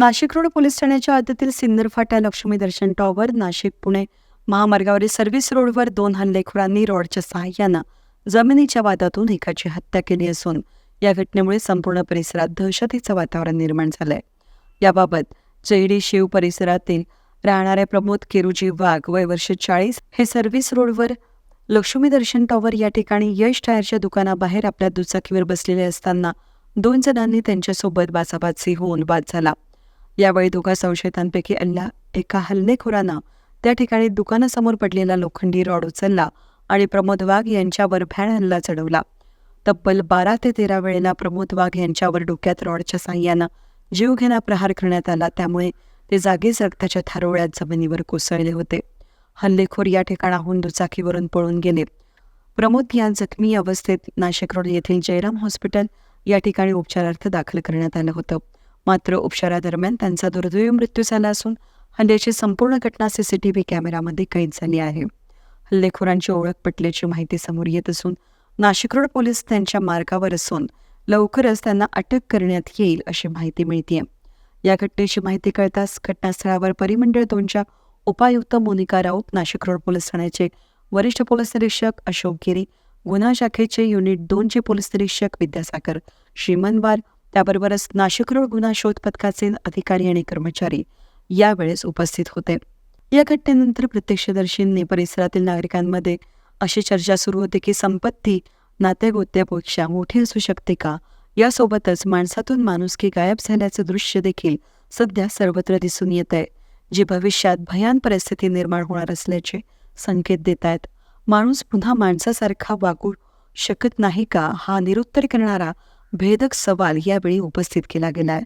Nashik road police ठाण्याच्या हद्दीतील Sinnar Phata Laxmi Darshan tower Nashik Pune महामार्गावरील सर्व्हिस रोडवर दोन हल्लेखोरांनी रॉडच्या सहाय्यानं जमिनीच्या वादातून एकाची हत्या केली असून या घटनेमुळे संपूर्ण परिसरात दहशतीचं वातावरण निर्माण झालंय. याबाबत जैडी शिव परिसरातील राहणारे प्रमोद केरुजी वाघ वय वर्ष चाळीस हे सर्व्हिस रोडवर लक्ष्मी दर्शन टॉवर या ठिकाणी यश टायरच्या दुकानाबाहेर आपल्या दुचाकीवर बसलेले असताना दोन जणांनी त्यांच्यासोबत बाचाबाची होऊन वाद झाला. यावेळी दोघा संशयितांपैकी अल्ला एका हल्लेखोरानं त्या ठिकाणी दुकानासमोर पडलेला लोखंडी रॉड उचलला आणि प्रमोद वाघ यांच्यावर भॅण हल्ला चढवला. तब्बल बारा ते तेरा वेळेला प्रमोद वाघ यांच्यावर डोक्यात रॉडच्या साह्यानं जीवघेणा प्रहार करण्यात आला त्यामुळे ते जागीच रक्ताच्या थारोळ्यात जमिनीवर कोसळले होते. हल्लेखोर या ठिकाणाहून दुचाकीवरून पळून गेले. प्रमोद या जखमी अवस्थेत नाशिक रोड येथील जयराम हॉस्पिटल या ठिकाणी उपचारार्थ दाखल करण्यात आलं होतं. मात्र उपचारादरम्यान त्यांचा दुर्दैवी मृत्यू झाला असून हल्ल्याची संपूर्ण घटना सीसीटीव्ही कॅमेरामध्ये कैद झाली आहे. हल्लेखोरांची ओळख पटल्याची माहिती समोर येत असून नाशिक रोड पोलीस त्यांच्या मार्गावर असून लवकरच त्यांना अटक करण्यात येईल अशी माहिती मिळते या घटनेची माहिती कळताच घटनास्थळावर परिमंडळ दोनच्या उपायुक्त मोनिका राऊत नाशिक रोड पोलीस ठाण्याचे वरिष्ठ पोलीस निरीक्षक अशोक गिरी गुन्हा शाखेचे युनिट दोनचे पोलीस निरीक्षक विद्यासागर श्रीमनवार त्याबरोबरच नाशिक रोड गुन्हा शोध पथकाचे अधिकारी आणि कर्मचारी यावेळेस उपस्थित होते. या घटनेनंतर प्रत्यक्षदर्शींनी परिसरातील नागरिकांमध्ये अशी चर्चा सुरू होती की संपत्ती नातेगोत्यापेक्षा मोठी असू शकते का? यासोबतच माणसातून माणुसकी गायब झाल्याचं दृश्य देखील सध्या सर्वत्र दिसून येत आहे जी भविष्यात भयान परिस्थिती निर्माण होणार असल्याचे संकेत देत आहेत. माणूस पुन्हा माणसासारखा वागू शकत नाही का? हा निरुत्तर करणारा भेदक सवाल यावेळी उपस्थित केला गेलाय.